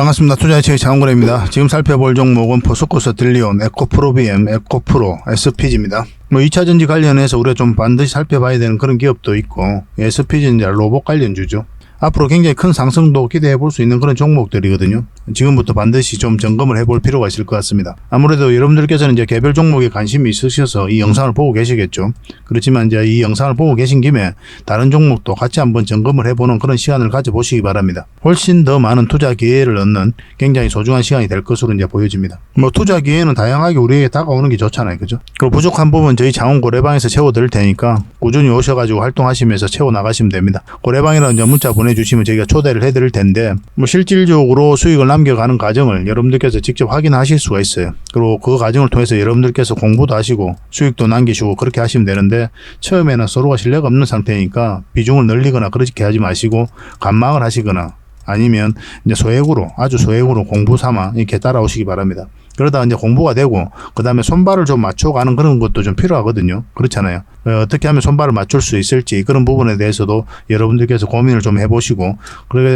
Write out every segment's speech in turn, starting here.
반갑습니다. 투자의 장원입니다. 지금 살펴볼 종목은 포스코스 딜리온, 에코프로비엠, 에코프로, SPG입니다. 뭐 2차전지 관련해서 우리가 좀 반드시 살펴봐야 되는 그런 기업도 있고 SPG는 로봇 관련주죠. 앞으로 굉장히 큰 상승도 기대해 볼 수 있는 그런 종목들이거든요. 지금부터 반드시 좀 점검을 해볼 필요가 있을 것 같습니다. 아무래도 여러분들께서는 이제 개별 종목에 관심이 있으셔서 이 영상을 보고 계시겠죠. 그렇지만 이제 이 영상을 보고 계신 김에 다른 종목도 같이 한번 점검을 해보는 그런 시간을 가져보시기 바랍니다. 훨씬 더 많은 투자 기회를 얻는 굉장히 소중한 시간이 될 것으로 이제 보여집니다. 뭐 투자 기회는 다양하게 우리에게 다가오는 게 좋잖아요. 그죠? 그리고 부족한 부분 저희 장원 고래방에서 채워드릴 테니까 꾸준히 오셔가지고 활동하시면서 채워 나가시면 됩니다. 고래방이라는 문자 보내 주시면 저희가 초대를 해드릴 텐데 뭐 실질적으로 수익을 남겨가는 과정을 여러분들께서 직접 확인하실 수가 있어요. 그리고 그 과정을 통해서 여러분들께서 공부도 하시고 수익도 남기시고 그렇게 하시면 되는데 처음에는 서로가 신뢰가 없는 상태니까 비중을 늘리거나 그렇게 하지 마시고 간망을 하시거나 아니면 이제 소액으로 아주 소액으로 공부 삼아 이렇게 따라오시기 바랍니다. 그러다 이제 공부가 되고 그 다음에 손발을 좀 맞춰가는 그런 것도 좀 필요하거든요. 그렇잖아요. 어, 떻게 하면 손발을 맞출 수 있을지 그런 부분에 대해서도 여러분들께서 고민을 좀 해보시고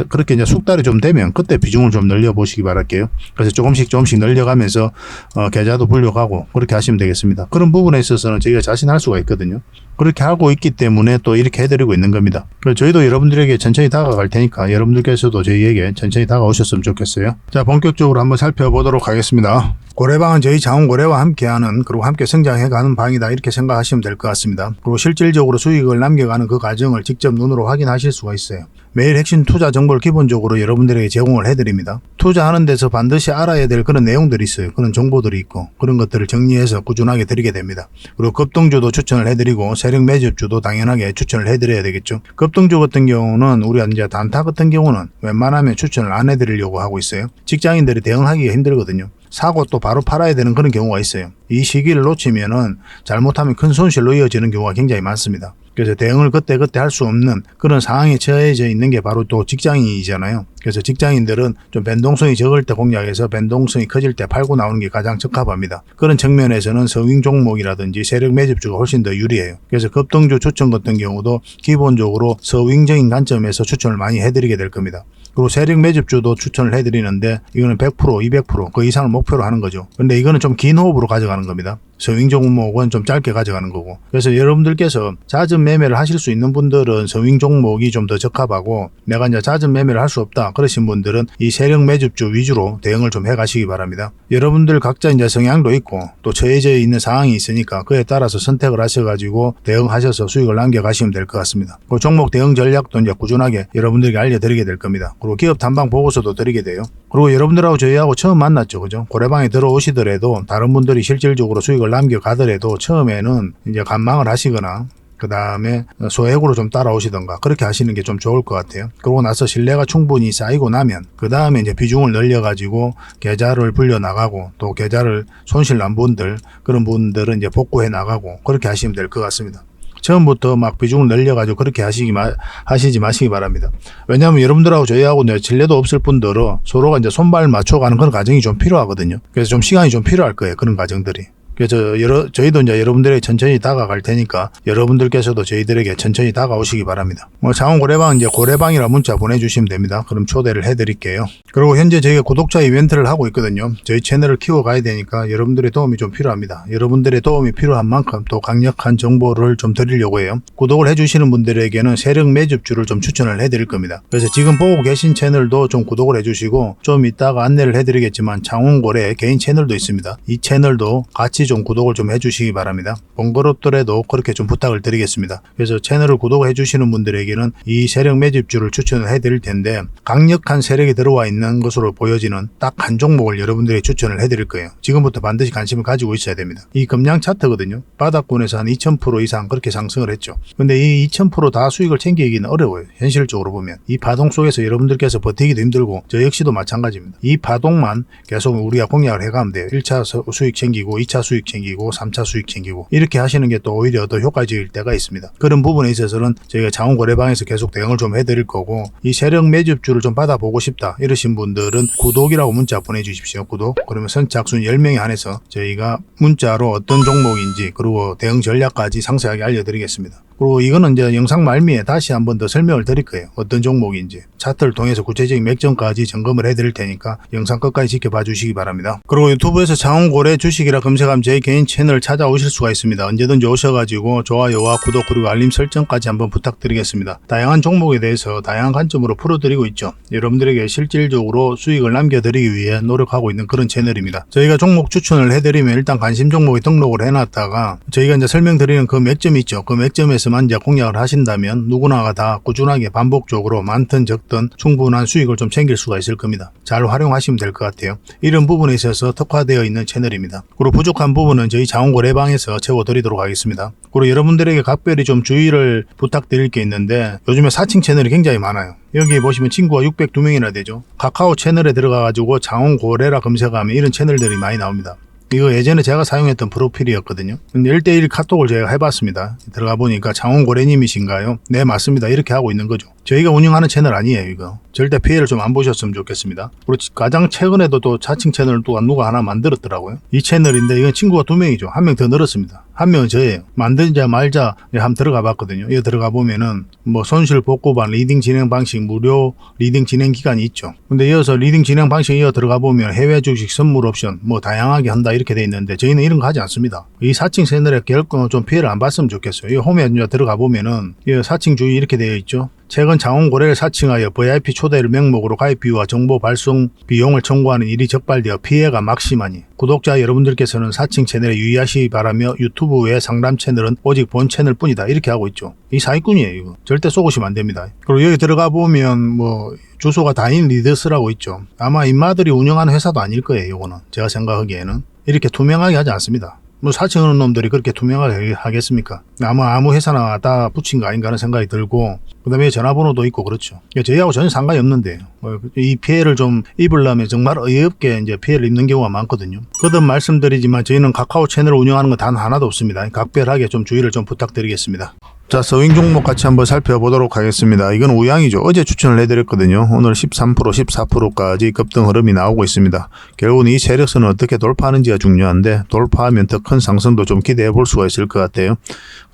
그렇게 이제 숙달이 좀 되면 그때 비중을 좀 늘려보시기 바랄게요. 그래서 조금씩 조금씩 늘려가면서 어, 계좌도 불려가고 그렇게 하시면 되겠습니다. 그런 부분에 있어서는 저희가 자신할 수가 있거든요. 그렇게 하고 있기 때문에 또 이렇게 해드리고 있는 겁니다. 저희도 여러분들에게 천천히 다가갈 테니까 여러분들께서도 저희에게 천천히 다가오셨으면 좋겠어요. 자, 본격적으로 한번 살펴보도록 하겠습니다. 고래방은 저희 자원고래와 함께하는 그리고 함께 성장해가는 방이다 이렇게 생각하시면 될 것 같습니다. 그리고 실질적으로 수익을 남겨가는 그 과정을 직접 눈으로 확인하실 수가 있어요. 매일 핵심 투자 정보를 기본적으로 여러분들에게 제공을 해드립니다. 투자하는 데서 반드시 알아야 될 그런 내용들이 있어요. 그런 정보들이 있고 그런 것들을 정리해서 꾸준하게 드리게 됩니다. 그리고 급등주도 추천을 해드리고 세력 매집주도 당연하게 추천을 해드려야 되겠죠. 급등주 같은 경우는 우리가 이제 단타 같은 경우는 웬만하면 추천을 안 해드리려고 하고 있어요. 직장인들이 대응하기가 힘들거든요. 사고 또 바로 팔아야 되는 그런 경우가 있어요. 이 시기를 놓치면은 잘못하면 큰 손실로 이어지는 경우가 굉장히 많습니다. 그래서 대응을 그때 그때 할 수 없는 그런 상황에 처해져 있는 게 바로 또 직장인이잖아요. 그래서 직장인들은 좀 변동성이 적을 때 공략해서 변동성이 커질 때 팔고 나오는 게 가장 적합합니다. 그런 측면에서는 서윙 종목이라든지 세력 매집주가 훨씬 더 유리해요. 그래서 급등주 추천 같은 경우도 기본적으로 서윙적인 관점에서 추천을 많이 해드리게 될 겁니다. 그리고 세력 매집주도 추천을 해드리는데 이거는 100% 200%그 이상을 목표로 하는 거죠. 근데 이거는 좀 긴 호흡으로 가져가는 겁니다. 서윙 종목은 좀 짧게 가져가는 거고. 그래서 여러분들께서 잦은 매매를 하실 수 있는 분들은 서윙 종목이 좀 더 적합하고 내가 이제 잦은 매매를 할 수 없다 그러신 분들은 이 세력 매집주 위주로 대응을 좀 해가시기 바랍니다. 여러분들 각자 이제 성향도 있고 또 처해져 있는 상황이 있으니까 그에 따라서 선택을 하셔가지고 대응하셔서 수익을 남겨가시면 될 것 같습니다. 그 종목 대응 전략도 이제 꾸준하게 여러분들에게 알려드리게 될 겁니다. 그리고 기업 단방 보고서도 드리게 돼요. 그리고 여러분들하고 저희하고 처음 만났죠, 그죠? 고래방에 들어오시더라도 다른 분들이 실질적으로 수익을 남겨가더라도 처음에는 이제 간망을 하시거나 그 다음에 소액으로 좀 따라오시던가 그렇게 하시는 게 좀 좋을 것 같아요. 그러고 나서 신뢰가 충분히 쌓이고 나면 그 다음에 이제 비중을 늘려가지고 계좌를 불려 나가고 또 계좌를 손실 난 분들 그런 분들은 이제 복구해 나가고 그렇게 하시면 될 것 같습니다. 처음부터 막 비중을 늘려가지고 그렇게 하시기 마, 하시지 마시기 바랍니다. 왜냐하면 여러분들하고 저희하고 이제 진례도 없을 뿐더러 서로가 이제 손발 맞춰가는 그런 과정이 좀 필요하거든요. 그래서 좀 시간이 좀 필요할 거예요. 그런 과정들이. 그래서 여러, 저희도 이제 여러분들에게 천천히 다가갈 테니까 여러분들께서도 저희들에게 천천히 다가오시기 바랍니다. 뭐 장원 고래방 이제 고래방이라 문자 보내주시면 됩니다. 그럼 초대를 해드릴게요. 그리고 현재 저희가 구독자 이벤트를 하고 있거든요. 저희 채널을 키워가야 되니까 여러분들의 도움이 좀 필요합니다. 여러분들의 도움이 필요한 만큼 또 강력한 정보를 좀 드리려고 해요. 구독을 해주시는 분들에게는 세력 매집주를 좀 추천을 해드릴 겁니다. 그래서 지금 보고 계신 채널도 좀 구독을 해주시고 좀 이따가 안내를 해드리겠지만 장원고래 개인 채널도 있습니다. 이 채널도 같이 좀 구독을 좀 해주시기 바랍니다. 번거롭더라도 그렇게 좀 부탁을 드리겠습니다. 그래서 채널을 구독해 주시는 분들에게는 이 세력 매집주를 추천을 해드릴 텐데 강력한 세력이 들어와 있는 것으로 보여지는 딱 한 종목을 여러분들이 추천을 해드릴 거예요. 지금부터 반드시 관심을 가지고 있어야 됩니다. 이 금량 차트거든요. 바닥권에서 한 2000% 이상 그렇게 상승을 했죠. 근데 이 2000%다 수익을 챙기기는 어려워요. 현실적으로 보면 이 파동 속에서 여러분들께서 버티기도 힘들고 저 역시도 마찬가지입니다. 이 파동만 계속 우리가 공략을 해가면 돼요. 1차 수익 챙기고 2차 수익 챙기고 3차 수익 챙기고 이렇게 하시는 게 또 오히려 더 효과적일 때가 있습니다. 그런 부분에 있어서는 저희가 자원거래방에서 계속 대응을 좀 해드릴 거고 이 세력 매집주를 좀 받아보고 싶다 이러신 분들은 구독이라고 문자 보내주십시오. 구독 그러면 선착순 10명에 한해서 저희가 문자로 어떤 종목인지 그리고 대응 전략까지 상세하게 알려드리겠습니다. 그리고 이거는 이제 영상 말미에 다시 한 번 더 설명을 드릴 거예요. 어떤 종목인지. 차트를 통해서 구체적인 맥점까지 점검을 해드릴 테니까 영상 끝까지 지켜봐 주시기 바랍니다. 그리고 유튜브에서 장원고래 주식이라 검색하면 제 개인 채널 찾아오실 수가 있습니다. 언제든지 오셔가지고 좋아요와 구독 그리고 알림 설정까지 한번 부탁드리겠습니다. 다양한 종목에 대해서 다양한 관점으로 풀어드리고 있죠. 여러분들에게 실질적으로 수익을 남겨드리기 위해 노력하고 있는 그런 채널입니다. 저희가 종목 추천을 해드리면 일단 관심 종목에 등록을 해놨다가 저희가 이제 설명드리는 그 맥점이 있죠. 그 맥점에서 만 이제 공략을 하신다면 누구나가 다 꾸준하게 반복적으로 많든 적든 충분한 수익을 좀 챙길 수가 있을 겁니다. 잘 활용하시면 될 것 같아요. 이런 부분에 있어서 특화되어 있는 채널입니다. 그리고 부족한 부분은 저희 자원고래방에서 채워드리도록 하겠습니다. 그리고 여러분들에게 각별히 좀 주의를 부탁드릴 게 있는데 요즘에 사칭 채널이 굉장히 많아요. 여기 보시면 친구가 602명이나 되죠. 카카오 채널에 들어가가지고 장원고래라 검색하면 이런 채널들이 많이 나옵니다. 이거 예전에 제가 사용했던 프로필이었거든요. 근데 1대1 카톡을 제가 해봤습니다. 들어가 보니까 장원 고래님이신가요? 네, 맞습니다. 이렇게 하고 있는 거죠. 저희가 운영하는 채널 아니에요, 이거. 절대 피해를 좀 안 보셨으면 좋겠습니다. 그리고 가장 최근에도 또 자칭 채널을 또 누가 하나 만들었더라고요. 이 채널인데 이건 친구가 두 명이죠. 한 명 더 늘었습니다. 한 명은 저예요. 만들자 말자 한번 들어가 봤거든요. 여기 들어가 보면은 뭐 손실 복구반 리딩 진행 방식 무료 리딩 진행 기간이 있죠. 근데 이어서 리딩 진행 방식 이어 들어가 보면 해외 주식 선물 옵션 뭐 다양하게 한다 이렇게 돼 있는데 저희는 이런 거 하지 않습니다. 이 사칭 채널에 결코 좀 피해를 안 봤으면 좋겠어요. 이 홈에 들어가 보면은 이 사칭 주의 이렇게 되어 있죠. 최근 장원고래를 사칭하여 VIP 초 대를 명목으로 가입 비와 정보 발송 비용을 청구하는 일이 적발되어 피해가 막심하니 구독자 여러분들께서는 사칭 채널에 유의하시기 바라며 유튜브 외 상담 채널은 오직 본 채널 뿐이다 이렇게 하고 있죠. 이 사기꾼이에요 이거. 절대 쏘고시면 안 됩니다. 그리고 여기 들어가 보면 뭐 주소가 다인 리더스라고 있죠. 아마 인마들이 운영하는 회사도 아닐 거예요 이거는. 제가 생각하기에는. 이렇게 투명하게 하지 않습니다. 뭐 사칭하는 놈들이 그렇게 투명하게 하겠습니까? 아마 아무 회사나 다 붙인 거 아닌가 하는 생각이 들고 그다음에 전화번호도 있고 그렇죠. 저희하고 전혀 상관이 없는데 뭐이 피해를 좀 입으려면 정말 어이없게 이제 피해를 입는 경우가 많거든요. 거듭 말씀드리지만 저희는 카카오 채널을 운영하는 건 단 하나도 없습니다. 각별하게 좀 주의를 좀 부탁드리겠습니다. 자, 서윙 종목 같이 한번 살펴보도록 하겠습니다. 이건 우양이죠. 어제 추천을 해드렸거든요. 오늘 13%, 14%까지 급등 흐름이 나오고 있습니다. 결국은 이 세력선을 어떻게 돌파하는지가 중요한데 돌파하면 더 큰 상승도 좀 기대해 볼 수가 있을 것 같아요.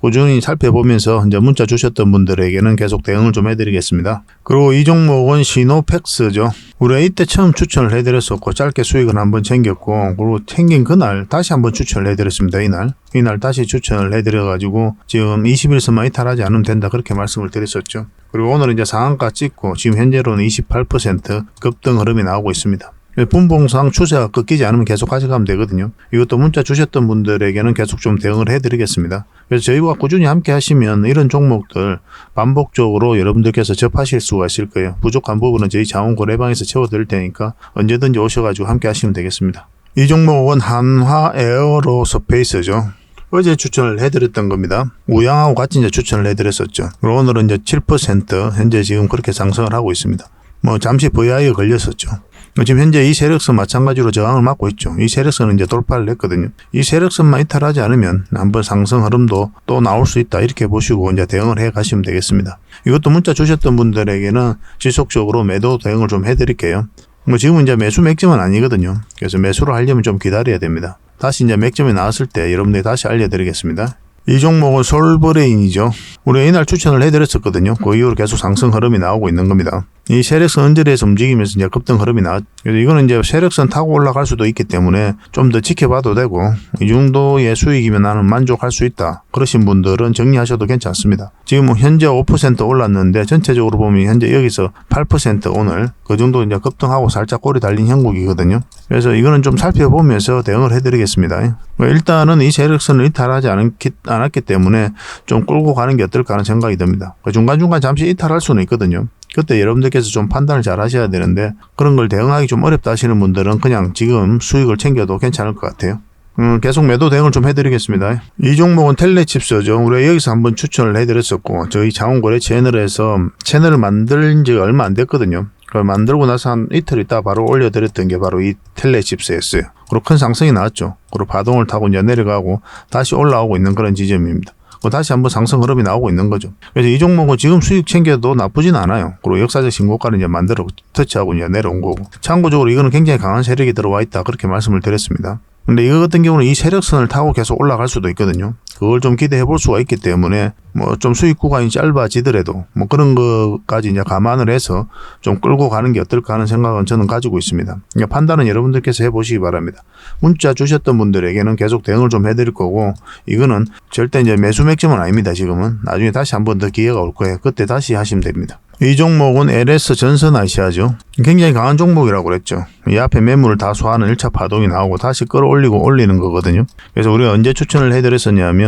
꾸준히 살펴보면서 이제 문자 주셨던 분들에게는 계속 대응을 좀 해드리겠습니다. 그리고 이 종목은 시노팩스죠. 우리가 이때 처음 추천을 해드렸었고 짧게 수익을 한번 챙겼고 그리고 챙긴 그날 다시 한번 추천을 해드렸습니다. 이날 이날 다시 추천을 해드려가지고 지금 21선만 이탈하지 않으면 된다 그렇게 말씀을 드렸었죠. 그리고 오늘 이제 상한가 찍고 지금 현재로는 28% 급등 흐름이 나오고 있습니다. 분봉상 추세가 꺾이지 않으면 계속 가져가면 되거든요. 이것도 문자 주셨던 분들에게는 계속 좀 대응을 해드리겠습니다. 그래서 저희와 꾸준히 함께 하시면 이런 종목들 반복적으로 여러분들께서 접하실 수가 있을 거예요. 부족한 부분은 저희 자원고래방에서 채워드릴 테니까 언제든지 오셔가지고 함께 하시면 되겠습니다. 이 종목은 한화 에어로스페이스죠. 어제 추천을 해드렸던 겁니다. 우양하고 같이 이제 추천을 해드렸었죠. 오늘은 이제 7% 현재 지금 그렇게 상승을 하고 있습니다. 뭐 잠시 VI가 걸렸었죠. 지금 현재 이 세력선 마찬가지로 저항을 맞고 있죠. 이 세력선은 이제 돌파를 했거든요. 이 세력선만 이탈하지 않으면 한번 상승 흐름도 또 나올 수 있다 이렇게 보시고 이제 대응을 해 가시면 되겠습니다. 이것도 문자 주셨던 분들에게는 지속적으로 매도 대응을 좀 해드릴게요. 뭐 지금은 이제 매수 맥점은 아니거든요. 그래서 매수를 하려면 좀 기다려야 됩니다. 다시 이제 맥점이 나왔을 때 여러분들이 다시 알려드리겠습니다. 이 종목은 솔브레인이죠. 우리가 이날 추천을 해드렸었거든요. 그 이후로 계속 상승 흐름이 나오고 있는 겁니다. 이 세력선 언저리에서 움직이면서 이제 급등 흐름이 나왔. 그래서 이거는 이제 세력선 타고 올라갈 수도 있기 때문에 좀 더 지켜봐도 되고 이 정도의 수익이면 나는 만족할 수 있다. 그러신 분들은 정리하셔도 괜찮습니다. 지금 현재 5% 올랐는데 전체적으로 보면 현재 여기서 8% 오늘 그 정도 이제 급등하고 살짝 꼬리 달린 형국이거든요. 그래서 이거는 좀 살펴보면서 대응을 해드리겠습니다. 뭐 일단은 이 세력선을 이탈하지 않았기, 않았기 때문에 좀 끌고 가는 게 어떨까 하는 생각이 듭니다. 그 중간중간 잠시 이탈할 수는 있거든요. 그때 여러분들께서 좀 판단을 잘 하셔야 되는데 그런 걸 대응하기 좀 어렵다 하시는 분들은 그냥 지금 수익을 챙겨도 괜찮을 것 같아요. 음, 계속 매도 대응을 좀 해드리겠습니다. 이 종목은 텔레칩스죠. 우리가 여기서 한번 추천을 해드렸었고 저희 자원거래 채널에서 채널을 만든 지 얼마 안 됐거든요. 그걸 만들고 나서 한 이틀 있다 바로 올려드렸던 게 바로 이 텔레칩스였어요. 그리고 큰 상승이 나왔죠. 그리고 바동을 타고 이제 내려가고 다시 올라오고 있는 그런 지점입니다. 그 다시 한번 상승 흐름이 나오고 있는 거죠. 그래서 이 종목은 지금 수익 챙겨도 나쁘진 않아요. 그리고 역사적 신고가를 이제 만들어 터치하고 이제 내려온 거고. 참고적으로 이거는 굉장히 강한 세력이 들어와 있다. 그렇게 말씀을 드렸습니다. 근데 이거 같은 경우는 이 세력선을 타고 계속 올라갈 수도 있거든요. 그걸 좀 기대해 볼 수가 있기 때문에 뭐 좀 수익 구간이 짧아지더라도 뭐 그런 것까지 이제 감안을 해서 좀 끌고 가는 게 어떨까 하는 생각은 저는 가지고 있습니다. 판단은 여러분들께서 해보시기 바랍니다. 문자 주셨던 분들에게는 계속 대응을 좀 해드릴 거고 이거는 절대 이제 매수 맥점은 아닙니다. 지금은 나중에 다시 한 번 더 기회가 올 거예요. 그때 다시 하시면 됩니다. 이 종목은 LS 전선 아시아죠. 굉장히 강한 종목이라고 그랬죠. 이 앞에 매물을 다 소화하는 1차 파동이 나오고 다시 끌어올리고 올리는 거거든요. 그래서 우리가 언제 추천을 해드렸었냐면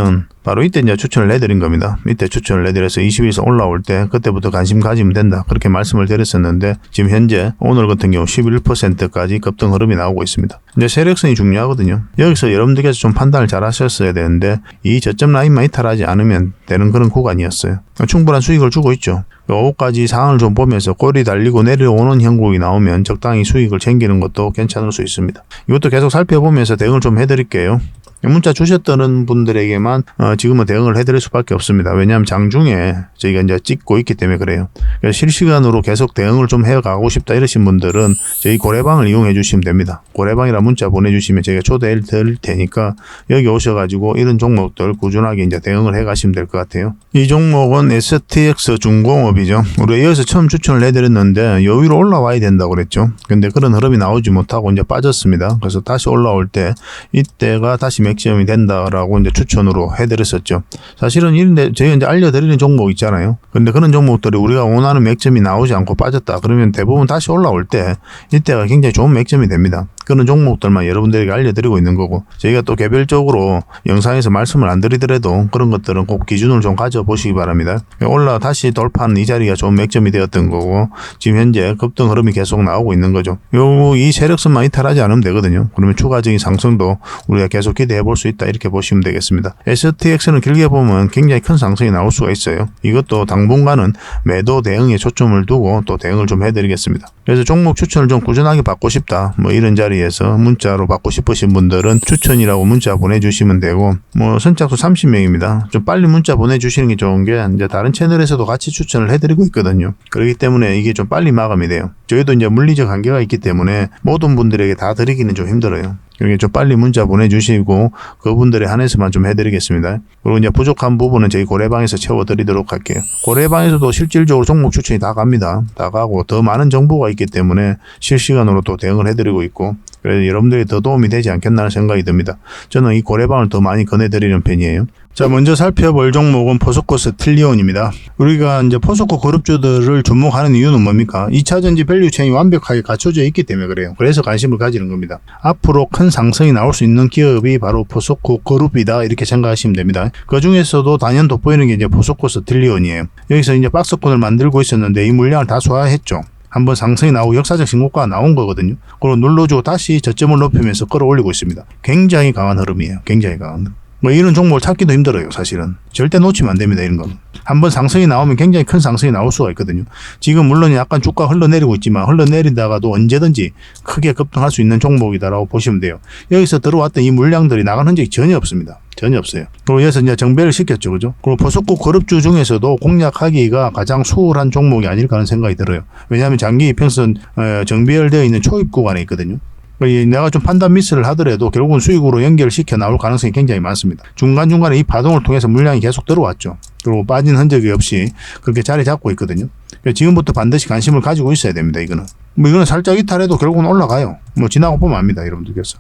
바로 이때 이제 추천을 해드린 겁니다. 이때 추천을 해드려서 20에서 올라올 때 그때부터 관심 가지면 된다. 그렇게 말씀을 드렸었는데 지금 현재 오늘 같은 경우 11%까지 급등 흐름이 나오고 있습니다. 이제 세력성이 중요하거든요. 여기서 여러분들께서 좀 판단을 잘 하셨어야 되는데 이 저점 라인만 이탈하지 않으면 되는 그런 구간이었어요. 충분한 수익을 주고 있죠. 5까지 상황을 좀 보면서 꼬리 달리고 내려오는 형국이 나오면 적당히 수익을 챙기는 것도 괜찮을 수 있습니다. 이것도 계속 살펴보면서 대응을 좀 해드릴게요. 문자 주셨던 분들에게만 어, 지금은 대응을 해드릴 수밖에 없습니다. 왜냐하면 장중에 저희가 이제 찍고 있기 때문에 그래요. 실시간으로 계속 대응을 좀 해가고 싶다 이러신 분들은 저희 고래방을 이용해 주시면 됩니다. 고래방이라 문자 보내주시면 저희가 초대해 드릴 테니까 여기 오셔가지고 이런 종목들 꾸준하게 이제 대응을 해가시면 될 것 같아요. 이 종목은 STX 중공업이죠. 우리가 이어서 처음 추천을 해드렸는데 여기로 올라와야 된다고 그랬죠. 근데 그런 흐름이 나오지 못하고 이제 빠졌습니다. 그래서 다시 올라올 때 이때가 다시 맥시멈이 된다라고 이제 추천으로 해드렸었죠. 사실은 이런데 저희가 이제 알려드리는 종목 있잖아요. 근데 그런 종목들이 우리가 원하는 맥점이 나오지 않고 빠졌다. 그러면 대부분 다시 올라올 때 이때가 굉장히 좋은 맥점이 됩니다. 그런 종목들만 여러분들에게 알려드리고 있는 거고 저희가 또 개별적으로 영상에서 말씀을 안 드리더라도 그런 것들은 꼭 기준을 좀 가져보시기 바랍니다. 올라 다시 돌파하는 이 자리가 좋은 맥점이 되었던 거고 지금 현재 급등 흐름이 계속 나오고 있는 거죠. 요 이 세력선만 이탈하지 않으면 되거든요. 그러면 추가적인 상승도 우리가 계속 기대해 볼 수 있다 이렇게 보시면 되겠습니다. STX는 길게 보면 굉장히 큰 상승이 나올 수가 있어요. 이것도 당분간은 매도 대응에 초점을 두고 또 대응을 좀 해드리겠습니다. 그래서 종목 추천을 좀 꾸준하게 받고 싶다. 뭐 이런 자리 에서 문자로 받고 싶으신 분들은 추천이라고 문자 보내주시면 되고 뭐 선착수 30명입니다. 좀 빨리 문자 보내주시는 게 좋은 게 이제 다른 채널에서도 같이 추천을 해드리고 있거든요. 그렇기 때문에 이게 좀 빨리 마감이 돼요. 저희도 이제 물리적 한계가 있기 때문에 모든 분들에게 다 드리기는 좀 힘들어요. 그러니까 좀 빨리 문자 보내주시고 그분들에 한해서만 좀 해드리겠습니다. 그리고 이제 부족한 부분은 저희 고래방에서 채워드리도록 할게요. 고래방에서도 실질적으로 종목 추천이 다 갑니다. 다 가고 더 많은 정보가 있기 때문에 실시간으로 또 대응을 해드리고 있고 그래서 여러분들이 더 도움이 되지 않겠나 하는 생각이 듭니다. 저는 이 고래방을 더 많이 권해드리는 편이에요. 자, 먼저 살펴볼 종목은 포스코스 틀리온입니다. 우리가 이제 포스코 그룹주들을 주목하는 이유는 뭡니까? 2차전지 밸류체인이 완벽하게 갖춰져 있기 때문에 그래요. 그래서 관심을 가지는 겁니다. 앞으로 큰 상승이 나올 수 있는 기업이 바로 포스코 그룹이다. 이렇게 생각하시면 됩니다. 그 중에서도 단연 돋보이는 게 이제 포스코스 틀리온이에요. 여기서 이제 박스권을 만들고 있었는데 이 물량을 다 소화했죠. 한번 상승이 나오고 역사적 신고가가 나온 거거든요. 그리고 눌러주고 다시 저점을 높이면서 끌어올리고 있습니다. 굉장히 강한 흐름이에요. 굉장히 강한. 뭐 이런 종목을 찾기도 힘들어요, 사실은. 절대 놓치면 안 됩니다, 이런 거는. 한번 상승이 나오면 굉장히 큰 상승이 나올 수가 있거든요. 지금 물론 약간 주가 흘러내리고 있지만 흘러내리다가도 언제든지 크게 급등할 수 있는 종목이다라고 보시면 돼요. 여기서 들어왔던 이 물량들이 나간 흔적이 전혀 없습니다. 전혀 없어요. 여기서 이제 정배를 시켰죠, 그죠? 그리고 포스코 그룹주 중에서도 공략하기가 가장 수월한 종목이 아닐까 하는 생각이 들어요. 왜냐하면 장기 이평선 어, 정배열되어 있는 초입 구간에 있거든요. 내가 좀 판단 미스를 하더라도 결국은 수익으로 연결시켜 나올 가능성이 굉장히 많습니다. 중간중간에 이 파동을 통해서 물량이 계속 들어왔죠. 그리고 빠진 흔적이 없이 그렇게 자리 잡고 있거든요. 지금부터 반드시 관심을 가지고 있어야 됩니다. 이거는. 뭐 이거는 살짝 이탈해도 결국은 올라가요. 뭐 지나고 보면 압니다. 여러분들께서.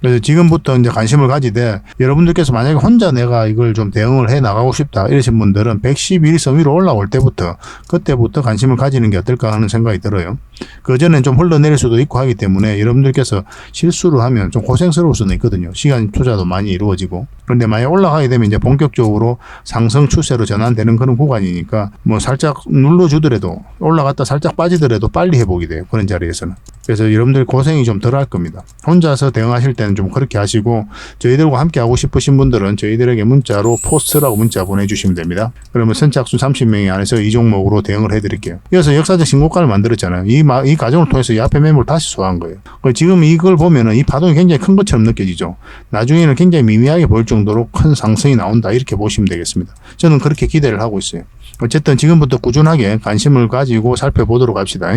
그래서 지금부터 이제 관심을 가지되 여러분들께서 만약에 혼자 내가 이걸 좀 대응을 해 나가고 싶다 이러신 분들은 111선 위로 올라올 때부터 그때부터 관심을 가지는 게 어떨까 하는 생각이 들어요. 그전엔 좀 흘러내릴 수도 있고 하기 때문에 여러분들께서 실수를 하면 좀 고생스러울 수는 있거든요. 시간 투자도 많이 이루어지고. 그런데 만약 올라가게 되면 이제 본격적으로 상승 추세로 전환되는 그런 구간이니까 뭐 살짝 눌러주더라도 올라갔다 살짝 빠지더라도 빨리 회복이 돼요. 그런 자리에서는. 그래서 여러분들 고생이 좀 덜 할 겁니다. 혼자서 대응하실 때는 좀 그렇게 하시고 저희들과 함께 하고 싶으신 분들은 저희들에게 문자로 포스트라고 문자 보내주시면 됩니다. 그러면 선착순 30명이 안에서 이 종목으로 대응을 해드릴게요. 이어서 역사적 신고가를 만들었잖아요. 이, 마, 이 과정을 통해서 이 앞에 매물 다시 소화한 거예요. 지금 이걸 보면은 이 파동이 굉장히 큰 것처럼 느껴지죠. 나중에는 굉장히 미미하게 보일 정도로 큰 상승이 나온다 이렇게 보시면 되겠습니다. 저는 그렇게 기대를 하고 있어요. 어쨌든 지금부터 꾸준하게 관심을 가지고 살펴보도록 합시다.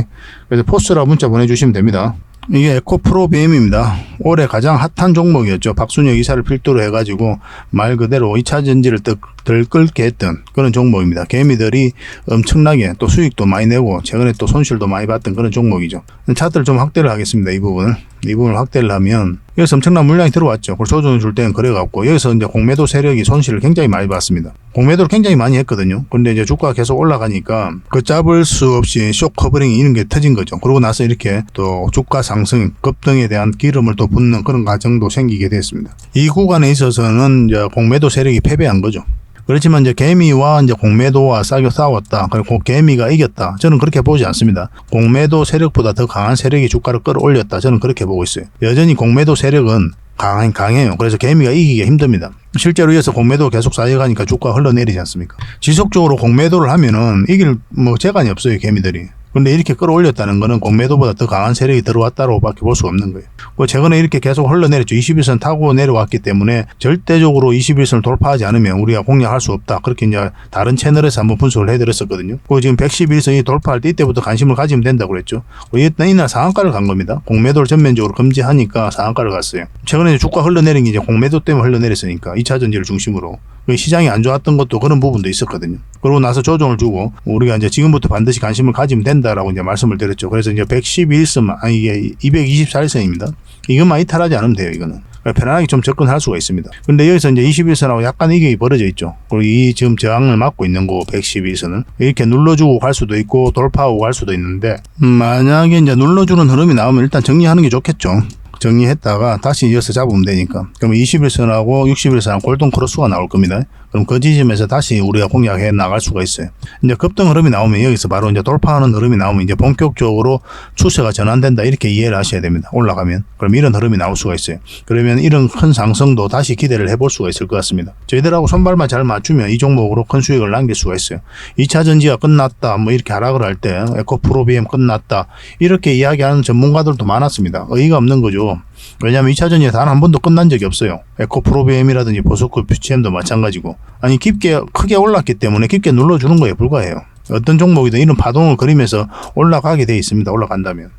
그래서 포스트라고 문자 보내주시면 됩니다. 이게 에코프로 BM입니다. 올해 가장 핫한 종목이었죠. 박순혁 이사를 필두로 해가지고 말 그대로 2차 전지를 들, 들끓게 했던 그런 종목입니다. 개미들이 엄청나게 또 수익도 많이 내고 최근에 또 손실도 많이 봤던 그런 종목이죠. 차트를 좀 확대를 하겠습니다. 이 부분을. 이 부분을 확대를 하면 여기서 엄청난 물량이 들어왔죠. 그걸 조정을 줄 때는 그래갖고 여기서 이제 공매도 세력이 손실을 굉장히 많이 봤습니다. 공매도를 굉장히 많이 했거든요. 근데 이제 주가가 계속 올라가니까 그 잡을 수 없이 쇼 커버링이 이런 게 터진 거죠. 그러고 나서 이렇게 또 주가 상승, 급등에 대한 기름을 또 붓는 그런 과정도 생기게 됐습니다. 이 구간에 있어서는 이제 공매도 세력이 패배한 거죠. 그렇지만 이제 개미와 이제 공매도와 싸겨 싸웠다. 그리고 개미가 이겼다. 저는 그렇게 보지 않습니다. 공매도 세력보다 더 강한 세력이 주가를 끌어올렸다. 저는 그렇게 보고 있어요. 여전히 공매도 세력은 강한 강해요. 그래서 개미가 이기기가 힘듭니다. 실제로 이어서 공매도 계속 쌓여가니까 주가가 흘러내리지 않습니까? 지속적으로 공매도를 하면은 이길 뭐 재간이 없어요. 개미들이. 근데 이렇게 끌어올렸다는 거는 공매도보다 더 강한 세력이 들어왔다고밖에 볼수 없는 거예요. 그 최근에 이렇게 계속 흘러내렸죠. 21선 타고 내려왔기 때문에 절대적으로 21선을 돌파하지 않으면 우리가 공략할 수 없다. 그렇게 이제 다른 채널에서 한번 분석을 해드렸었거든요. 그 지금 111선이 돌파할 때 이때부터 관심을 가지면 된다고 그랬죠. 그 이날 이날 상한가를 간 겁니다. 공매도를 전면적으로 금지하니까 상한가를 갔어요. 최근에 주가 흘러내린 게 이제 공매도 때문에 흘러내렸으니까 2차 전지를 중심으로 그 시장이 안 좋았던 것도 그런 부분도 있었거든요. 그러고 나서 조정을 주고 우리가 이제 지금부터 반드시 관심을 가지면 된다라고 이제 말씀을 드렸죠. 그래서 이제 111선 아니 이게 224선입니다. 이것만 이탈하지 않으면 돼요. 이거는. 그러니까 편안하게 좀 접근할 수가 있습니다. 근데 여기서 이제 21선하고 약간 이게 벌어져 있죠. 그리고 이 지금 저항을 막고 있는 거고 112선은 이렇게 눌러주고 갈 수도 있고 돌파하고 갈 수도 있는데 음, 만약에 이제 눌러주는 흐름이 나오면 일단 정리하는 게 좋겠죠. 정리했다가 다시 이어서 잡으면 되니까. 그럼 21선하고 61선하고 골동 크로스가 나올 겁니다. 그럼 그 지점에서 다시 우리가 공략해 나갈 수가 있어요. 이제 급등 흐름이 나오면 여기서 바로 이제 돌파하는 흐름이 나오면 이제 본격적으로 추세가 전환된다 이렇게 이해를 하셔야 됩니다. 올라가면. 그럼 이런 흐름이 나올 수가 있어요. 그러면 이런 큰 상승도 다시 기대를 해볼 수가 있을 것 같습니다. 저희들하고 손발만 잘 맞추면 이 종목으로 큰 수익을 남길 수가 있어요. 2차 전지가 끝났다 뭐 이렇게 하락을 할 때 에코프로비엠 끝났다 이렇게 이야기하는 전문가들도 많았습니다. 의의가 없는 거죠. 왜냐하면 2차 전지에 단한 번도 끝난 적이 없어요. 에코 프로비엠이라든지 보스코 퓨치엠도 마찬가지고. 아니 깊게 크게 올랐기 때문에 깊게 눌러주는 거에 불과해요. 어떤 종목이든 이런 파동을 그리면서 올라가게 돼 있습니다. 올라간다면.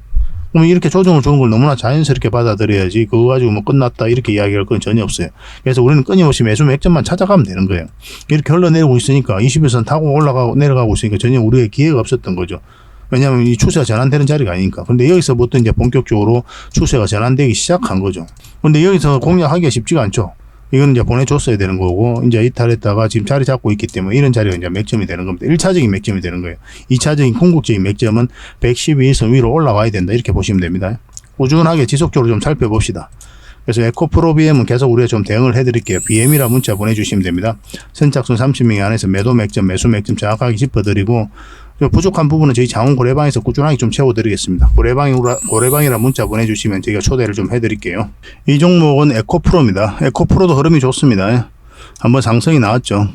그럼 이렇게 조정을 주는 걸 너무나 자연스럽게 받아들여야지 그거 가지고 뭐 끝났다 이렇게 이야기할 건 전혀 없어요. 그래서 우리는 끊임없이 매수 맥점만 찾아가면 되는 거예요. 이렇게 흘러내리고 있으니까 21선 타고 올라가고 내려가고 있으니까 전혀 우리의 기회가 없었던 거죠. 왜냐하면 이 추세가 전환되는 자리가 아니니까. 근데 여기서부터 이제 본격적으로 추세가 전환되기 시작한 거죠. 근데 여기서 공략하기가 쉽지가 않죠. 이건 이제 보내줬어야 되는 거고, 이제 이탈했다가 지금 자리 잡고 있기 때문에 이런 자리가 이제 맥점이 되는 겁니다. 1차적인 맥점이 되는 거예요. 2차적인 궁극적인 맥점은 112선 위로 올라와야 된다. 이렇게 보시면 됩니다. 꾸준하게 지속적으로 좀 살펴봅시다. 그래서 에코프로 BM은 계속 우리가 좀 대응을 해드릴게요. BM이라 문자 보내주시면 됩니다. 선착순 30명 안에서 매도 맥점, 매수 맥점 정확하게 짚어드리고 부족한 부분은 저희 자원 고래방에서 꾸준하게 좀 채워드리겠습니다. 고래방이 고래방이라 문자 보내주시면 저희가 초대를 좀 해드릴게요. 이 종목은 에코프로입니다. 에코프로도 흐름이 좋습니다. 한번 상승이 나왔죠.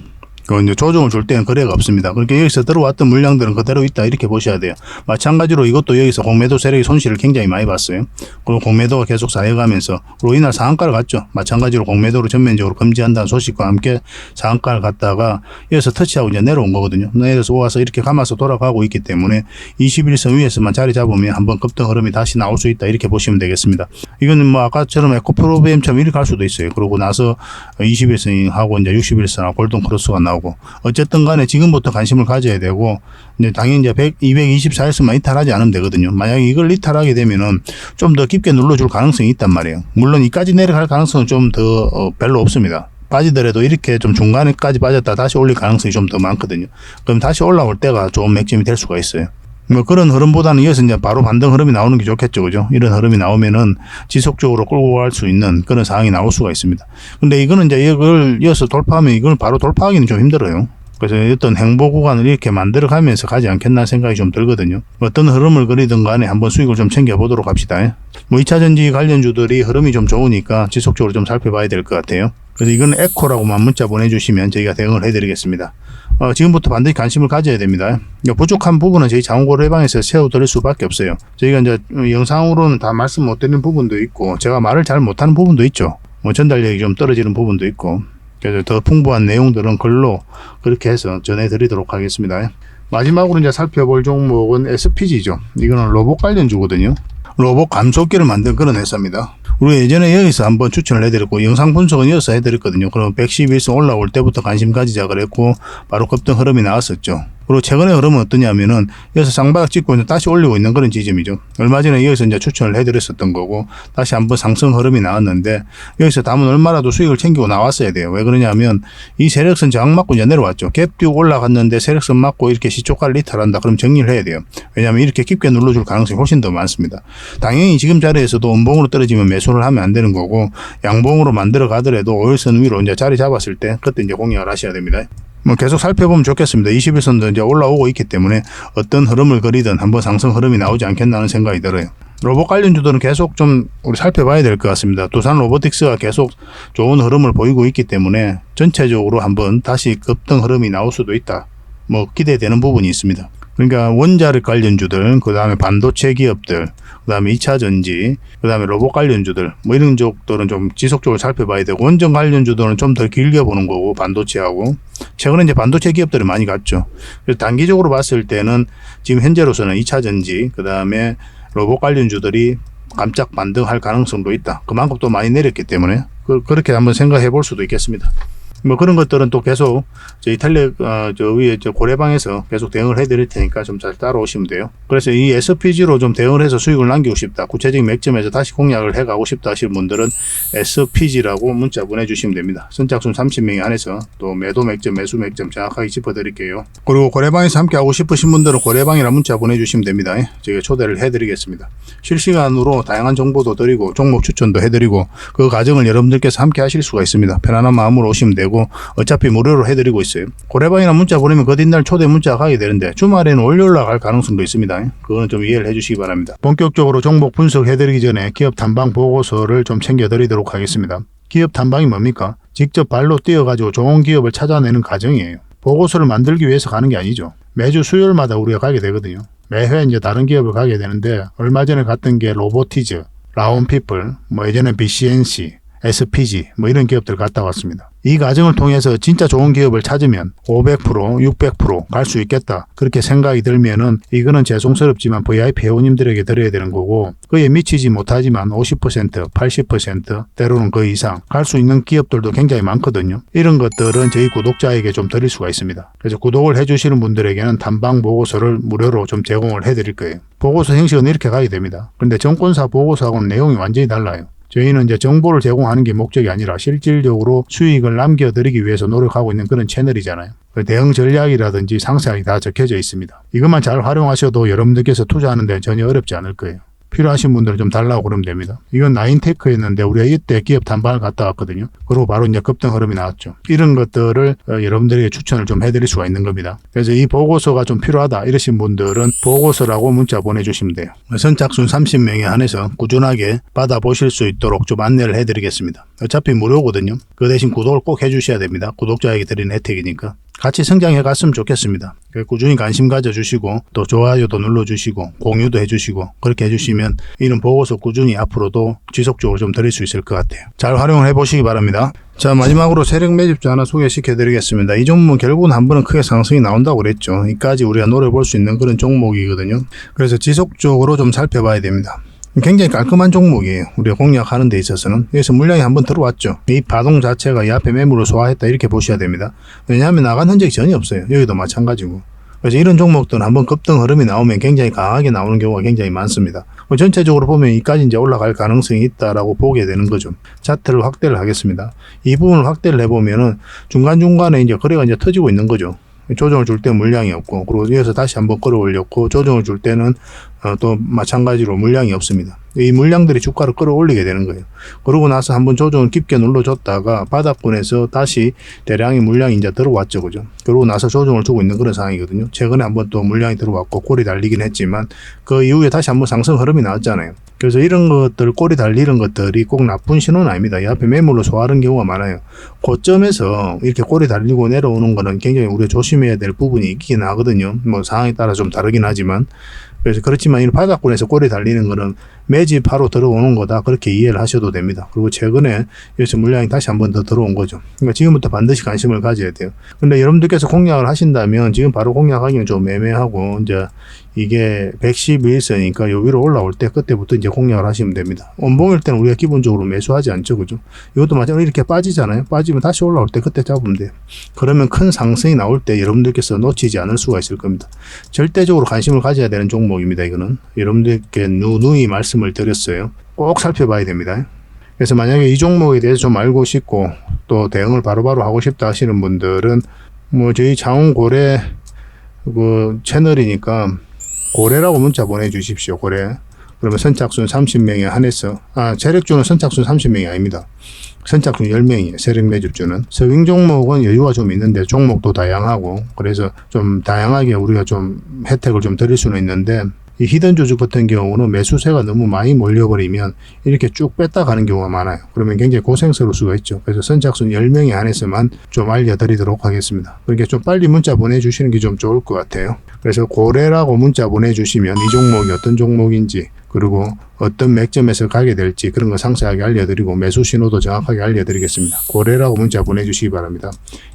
그 이제 조정을 줄 때는 거래가 없습니다. 그렇게 여기서 들어왔던 물량들은 그대로 있다 이렇게 보셔야 돼요. 마찬가지로 이것도 여기서 공매도 세력이 손실을 굉장히 많이 봤어요. 그리고 공매도가 계속 쌓여가면서 그리고 이날 상한가를 갔죠. 마찬가지로 공매도를 전면적으로 금지한다는 소식과 함께 상한가를 갔다가 여기서 터치하고 이제 내려온 거거든요. 내려서 와서 이렇게 감아서 돌아가고 있기 때문에 21선 위에서만 자리 잡으면 한번 급등 흐름이 다시 나올 수 있다 이렇게 보시면 되겠습니다. 이거는 뭐 아까처럼 에코프로비엠처럼 이렇게 갈 수도 있어요. 그러고 나서 21선하고 이제 61선하고 골든 크로스가 나오고 나오고 어쨌든 간에 지금부터 관심을 가져야 되고 이제 당연히 이제 100, 224에서만 이탈하지 않으면 되거든요. 만약에 이걸 이탈하게 되면은 좀 더 깊게 눌러줄 가능성이 있단 말이에요. 물론 이까지 내려갈 가능성은 좀더 어, 별로 없습니다. 빠지더라도 이렇게 좀 중간에까지 빠졌다 다시 올릴 가능성이 좀 더 많거든요. 그럼 다시 올라올 때가 좋은 맥점이 될 수가 있어요. 뭐 그런 흐름보다는 이어서 이제 바로 반등 흐름이 나오는 게 좋겠죠. 그죠? 이런 흐름이 나오면은 지속적으로 끌고 갈 수 있는 그런 상황이 나올 수가 있습니다. 근데 이거는 이제 이걸 이어서 돌파하면 이걸 바로 돌파하기는 좀 힘들어요. 그래서 어떤 행보 구간을 이렇게 만들어 가면서 가지 않겠나 생각이 좀 들거든요. 어떤 흐름을 그리든 간에 한번 수익을 좀 챙겨보도록 합시다. 뭐 2차 전지 관련주들이 흐름이 좀 좋으니까 지속적으로 좀 살펴봐야 될 것 같아요. 그래서 이건 에코라고만 문자 보내주시면 저희가 대응을 해드리겠습니다. 어, 지금부터 반드시 관심을 가져야 됩니다. 부족한 부분은 저희 자원고를 해방에서 세워드릴 수밖에 없어요. 저희가 이제 영상으로는 다 말씀 못 드리는 부분도 있고, 제가 말을 잘 못하는 부분도 있죠. 뭐 전달력이 좀 떨어지는 부분도 있고, 그래서 더 풍부한 내용들은 글로 그렇게 해서 전해드리도록 하겠습니다. 마지막으로 이제 살펴볼 종목은 SPG죠. 이거는 로봇 관련주거든요. 로봇 감속기를 만든 그런 회사입니다. 우리 예전에 여기서 한번 추천을 해드렸고 영상 분석은 이어서 해드렸거든요. 그럼 111선 올라올 때부터 관심 가지자 그랬고 바로 급등 흐름이 나왔었죠. 그리고 최근에 흐름은 어떠냐면은 여기서 쌍바닥 찍고 다시 올리고 있는 그런 지점이죠. 얼마 전에 여기서 이제 추천을 해드렸었던 거고 다시 한번 상승 흐름이 나왔는데 여기서 담은 얼마라도 수익을 챙기고 나왔어야 돼요. 왜 그러냐면 이 세력선 저항 맞고 이제 내려왔죠. 갭 띄고 올라갔는데 세력선 맞고 이렇게 시초가를 이탈한다. 그럼 정리를 해야 돼요. 왜냐하면 이렇게 깊게 눌러줄 가능성이 훨씬 더 많습니다. 당연히 지금 자리에서도 음봉으로 떨어지면 매수를 하면 안 되는 거고 양봉으로 만들어 가더라도 5일선 위로 이제 자리 잡았을 때 그때 이제 공략을 하셔야 됩니다. 뭐 계속 살펴보면 좋겠습니다. 21선도 이제 올라오고 있기 때문에 어떤 흐름을 그리든 한번 상승 흐름이 나오지 않겠나는 생각이 들어요. 로봇 관련주들은 계속 좀 우리 살펴봐야 될 것 같습니다. 두산 로보틱스가 계속 좋은 흐름을 보이고 있기 때문에 전체적으로 한번 다시 급등 흐름이 나올 수도 있다. 뭐 기대되는 부분이 있습니다. 그러니까 원자력 관련 주들, 그 다음에 반도체 기업들, 그 다음에 2차 전지, 그 다음에 로봇 관련주들, 뭐 이런 쪽들은 좀 지속적으로 살펴봐야 되고, 원전 관련주들은 좀 더 길게 보는 거고, 반도체하고. 최근에 이제 반도체 기업들이 많이 갔죠. 그래서 단기적으로 봤을 때는 지금 현재로서는 2차 전지, 그 다음에 로봇 관련주들이 깜짝 반등할 가능성도 있다. 그만큼 또 많이 내렸기 때문에 그, 그렇게 한번 생각해 볼 수도 있겠습니다. 뭐 그런 것들은 또 계속 저희 텔레 어, 저 위에 저 고래방에서 계속 대응을 해드릴 테니까 좀 잘 따라오시면 돼요. 그래서 이 SPG로 좀 대응을 해서 수익을 남기고 싶다. 구체적인 맥점에서 다시 공략을 해가고 싶다 하시는 분들은 SPG라고 문자 보내주시면 됩니다. 선착순 30명이 안에서 또 매도 맥점, 매수 맥점 정확하게 짚어드릴게요. 그리고 고래방에서 함께 하고 싶으신 분들은 고래방이라 문자 보내주시면 됩니다. 제가 초대를 해드리겠습니다. 실시간으로 다양한 정보도 드리고 종목 추천도 해드리고 그 과정을 여러분들께서 함께 하실 수가 있습니다. 편안한 마음으로 오시면 되고 어차피 무료로 해드리고 있어요. 고래방이나 문자 보내면 그 뒷날 초대 문자가 가게 되는데 주말에는 월요일 날 갈 가능성도 있습니다. 그거는 좀 이해를 해주시기 바랍니다. 본격적으로 종목 분석해드리기 전에 기업 탐방 보고서를 좀 챙겨드리도록 하겠습니다. 기업 탐방이 뭡니까? 직접 발로 뛰어가지고 좋은 기업을 찾아내는 과정이에요. 보고서를 만들기 위해서 가는 게 아니죠. 매주 수요일마다 우리가 가게 되거든요. 매회 이제 다른 기업을 가게 되는데 얼마 전에 갔던 게 로보티즈, 라온피플, 뭐 예전에 BCNC, SPG 뭐 이런 기업들 갔다 왔습니다. 이 과정을 통해서 진짜 좋은 기업을 찾으면 500%, 600%갈 수 있겠다. 그렇게 생각이 들면은 이거는 죄송스럽지만 VIP 회원님들에게 드려야 되는 거고 그에 미치지 못하지만 50%, 80% 때로는 그 이상 갈 수 있는 기업들도 굉장히 많거든요. 이런 것들은 저희 구독자에게 좀 드릴 수가 있습니다. 그래서 구독을 해주시는 분들에게는 단방 보고서를 무료로 좀 제공을 해드릴 거예요. 보고서 형식은 이렇게 가게 됩니다. 근데 정권사 보고서하고는 내용이 완전히 달라요. 저희는 이제 정보를 제공하는 게 목적이 아니라 실질적으로 수익을 남겨드리기 위해서 노력하고 있는 그런 채널이잖아요. 그 대응 전략이라든지 상세하게 다 적혀져 있습니다. 이것만 잘 활용하셔도 여러분들께서 투자하는 데 전혀 어렵지 않을 거예요. 필요하신 분들은 좀 달라고 그러면 됩니다. 이건 나인테크였는데 우리가 이때 기업 단반을 갔다 왔거든요. 그리고 바로 이제 급등 흐름이 나왔죠. 이런 것들을 어, 여러분들에게 추천을 좀 해드릴 수가 있는 겁니다. 그래서 이 보고서가 좀 필요하다 이러신 분들은 보고서라고 문자 보내주시면 돼요. 선착순 30명에 한해서 꾸준하게 받아보실 수 있도록 좀 안내를 해드리겠습니다. 어차피 무료거든요. 그 대신 구독을 꼭 해주셔야 됩니다. 구독자에게 드리는 혜택이니까. 같이 성장해 갔으면 좋겠습니다. 그 꾸준히 관심 가져주시고 또 좋아요도 눌러주시고 공유도 해주시고 그렇게 해주시면 이런 보고서 꾸준히 앞으로도 지속적으로 좀 드릴 수 있을 것 같아요. 잘 활용을 해보시기 바랍니다. 자 마지막으로 세력 매집주 하나 소개시켜 드리겠습니다. 이 종목은 결국은 한 번은 크게 상승이 나온다고 그랬죠. 이까지 우리가 노려볼 수 있는 그런 종목이거든요. 그래서 지속적으로 좀 살펴봐야 됩니다. 굉장히 깔끔한 종목이에요. 우리가 공략하는 데 있어서는. 여기서 물량이 한번 들어왔죠. 이 파동 자체가 이 앞에 매물을 소화했다 이렇게 보셔야 됩니다. 왜냐하면 나간 흔적이 전혀 없어요. 여기도 마찬가지고. 그래서 이런 종목들은 한번 급등 흐름이 나오면 굉장히 강하게 나오는 경우가 굉장히 많습니다. 뭐 전체적으로 보면 이까지 이제 올라갈 가능성이 있다라고 보게 되는 거죠. 차트를 확대를 하겠습니다. 이 부분을 확대를 해보면은 중간중간에 이제 거래가 이제 터지고 있는 거죠. 조정을 줄 때 물량이 없고 그리고 위에서 다시 한번 끌어올렸고 조정을 줄 때는 어, 또 마찬가지로 물량이 없습니다. 이 물량들이 주가를 끌어올리게 되는 거예요. 그러고 나서 한번 조정을 깊게 눌러줬다가 바닥권에서 다시 대량의 물량이 이제 들어왔죠, 그죠? 그러고 나서 조정을 주고 있는 그런 상황이거든요. 최근에 한번 또 물량이 들어왔고 꼬리 달리긴 했지만 그 이후에 다시 한번 상승 흐름이 나왔잖아요. 그래서 이런 것들 꼬리 달리는 것들이 꼭 나쁜 신호는 아닙니다. 이 앞에 매물로 소화하는 경우가 많아요. 고점에서 이렇게 꼬리 달리고 내려오는 거는 굉장히 우리가 조심해야 될 부분이 있긴 하거든요. 뭐 상황에 따라 좀 다르긴 하지만 그래서 그렇지만 이 바닥권에서 꼬리 달리는 거는 매집하러 들어오는 거다 그렇게 이해를 하셔도 됩니다. 그리고 최근에 여기서 물량이 다시 한 번 더 들어온 거죠. 그러니까 지금부터 반드시 관심을 가져야 돼요. 근데 여러분들께서 공략을 하신다면 지금 바로 공략하기는 좀 애매하고 이제 이게 111선이니까 요 위로 올라올 때 그때부터 이제 공략을 하시면 됩니다. 원봉일 때는 우리가 기본적으로 매수하지 않죠, 그죠? 이것도 마찬가지로 이렇게 빠지잖아요. 빠지면 다시 올라올 때 그때 잡으면 돼요. 그러면 큰 상승이 나올 때 여러분들께서 놓치지 않을 수가 있을 겁니다. 절대적으로 관심을 가져야 되는 종목입니다. 이거는 여러분들께 누누이 말씀을 드렸어요. 꼭 살펴봐야 됩니다. 그래서 만약에 이 종목에 대해서 좀 알고 싶고 또 대응을 바로바로 하고 싶다 하시는 분들은 뭐 저희 장원고래 그 채널이니까 고래라고 문자 보내주십시오. 고래. 그러면 선착순 30명에 한해서 아 세력주는 선착순 30명이 아닙니다. 선착순 10명이에요. 세력 매집주는. 서빙 종목은 여유가 좀 있는데 종목도 다양하고 그래서 좀 다양하게 우리가 좀 혜택을 좀 드릴 수는 있는데 이 히든 조직 같은 경우는 매수세가 너무 많이 몰려버리면 이렇게 쭉 뺐다 가는 경우가 많아요. 그러면 굉장히 고생스러울 수가 있죠. 그래서 선착순 10명에 한해서만 좀 알려드리도록 하겠습니다. 그렇게 좀 빨리 문자 보내주시는 게 좀 좋을 것 같아요. 그래서 고래라고 문자 보내주시면 이 종목이 어떤 종목인지 그리고 어떤 맥점에서 가게 될지 그런 거 상세하게 알려드리고 매수 신호도 정확하게 알려드리겠습니다. 고래라고 문자 보내주시기 바랍니다.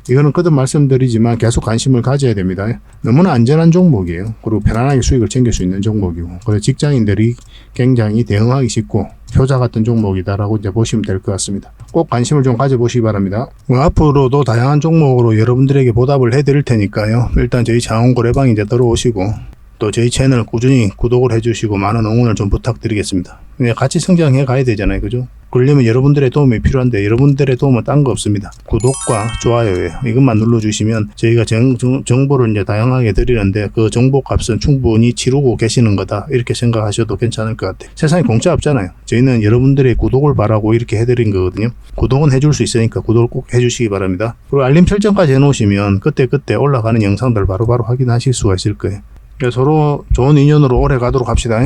이거는 거듭 말씀드리지만 계속 관심을 가져야 됩니다. 너무나 안전한 종목이에요. 그리고 편안하게 수익을 챙길 수 있는 종목이고 그래서 직장인들이 굉장히 대응하기 쉽고 효자 같은 종목이다라고 이제 보시면 될 것 같습니다. 꼭 관심을 좀 가져보시기 바랍니다. 뭐 앞으로도 다양한 종목으로 여러분들에게 보답을 해드릴 테니까요. 일단 저희 장원고래방 이제 들어오시고 또 저희 채널 꾸준히 구독을 해주시고 많은 응원을 좀 부탁드리겠습니다. 그냥 같이 성장해 가야 되잖아요. 그죠? 그러려면 여러분들의 도움이 필요한데 여러분들의 도움은 딴 거 없습니다. 구독과 좋아요예요. 이것만 눌러주시면 저희가 정, 정, 정 보를 이제 다양하게 드리는데 그 정보 값은 충분히 치르고 계시는 거다. 이렇게 생각하셔도 괜찮을 것 같아요. 세상에 공짜 없잖아요. 저희는 여러분들의 구독을 바라고 이렇게 해드린 거거든요. 구독은 해줄 수 있으니까 구독을 꼭 해주시기 바랍니다. 그리고 알림 설정까지 해놓으시면 그때 그때 올라가는 영상들 바로바로 확인하실 수가 있을 거예요. 네, 서로 좋은 인연으로 오래 가도록 합시다.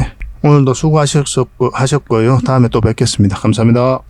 오늘도 수고하셨고, 하셨고요. 다음에 또 뵙겠습니다. 감사합니다.